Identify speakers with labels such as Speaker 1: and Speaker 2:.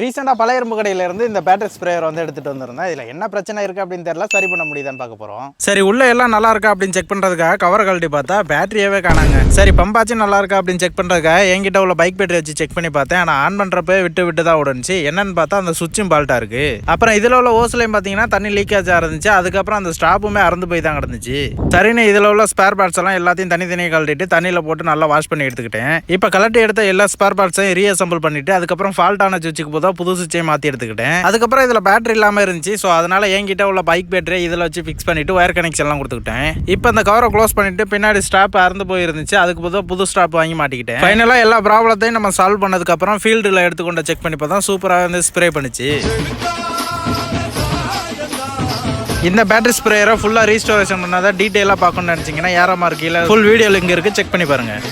Speaker 1: ரீசெண்டாக பழைய இரும்பு கடையிலேருந்து இந்த பேட்டரி ஸ்ப்ரேயர் வந்து எடுத்துகிட்டு வந்திருந்தேன். இதில் என்ன பிரச்சனை இருக்குது அப்படின்னு தெரியல. சரி பண்ண முடியுதான்னு பார்க்க போகிறோம் சரி உள்ளே எல்லாம் நல்லா இருக்கா அப்படின்னு செக் பண்ணுறதுக்காக கவர் கழட்டி பார்த்தா பேட்டரியவே காணாங்க. சரி பம்பாச்சும் நல்லா இருக்கா அப்படின்னு செக் பண்ணுறதுக்காக என்கிட்ட உள்ள பைக் பேட்டரி வச்சு செக் பண்ணி பார்த்தேன். ஆனால் ஆன் பண்ணுறப்ப விட்டு விட்டு தான் உடனுச்சு என்னன்னு பார்த்தா அந்த சுவிட்சும் பால்ட்டாக இருக்குது அப்புறம் இதில் உள்ள ஓஸ்லையும் பார்த்தீங்கன்னா தண்ணி லீக்கேஜ் இருந்துச்சு. அதுக்கப்புறம் அந்த ஸ்டாப்புமே அறந்து போய் தான் கிடந்துச்சு. சரின்னு இதில் உள்ள ஸ்பேர் பார்ட்ஸ் எல்லாம் எல்லாத்தையும் தனித்தனியாக கழட்டிட்டு தண்ணியில் போட்டு நல்லா வாஷ் பண்ணி எடுத்துக்கிட்டேன். இப்போ கலட்டி எடுத்த எல்லா ஸ்பேர் பார்ட்ஸையும் ரீஅசம்பிள் பண்ணிவிட்டு அதுக்கப்புறம் ஃபால்ட்டான சுவிட்சுக்கு போதா புது சுவிட்சை மாற்றி எடுத்துக்கிட்டேன். அதுக்கப்புறம் இதில் பேட்டரி இல்லாமல் இருந்துச்சு. ஸோ அதனால் என்கிட்ட உள்ள பைக் பேட்டரி இதில் வச்சு ஃபிக்ஸ் பண்ணிவிட்டு ஒயர் கனெக்ஷன் எல்லாம் கொடுத்துக்கிட்டேன். இப்போ இந்த கவரை க்ளோஸ் பண்ணிட்டு பின்னாடி ஸ்டாப் அறந்து போயிருந்துச்சு. அதுக்கு புது புது ஸ்டாப் வாங்கி மாட்டிக்கிட்டேன். ஃபைனலாக எல்லா ப்ராப்ளத்தையும் நம்ம சால்வ் பண்ணதுக்கப்புறம் ஃபீல்டில் எடுத்துக்கொண்டு செக் பண்ணி பார்த்தா சூப்பராக வந்து ஸ்ப்ரே பண்ணிச்சு. இந்த பேட்டரி ஸ்ப்ரேயரை ஃபுல்லாக ரீஸ்டோரேஷன் பண்ணாதான் டீட்டெயிலாக பார்க்கணும்னு நினச்சிங்கன்னா ஏறமா இருக்கீங்களா ஃபுல் வீடியோ லிங்க் இருக்குது செக் பண்ணி பாருங்கள்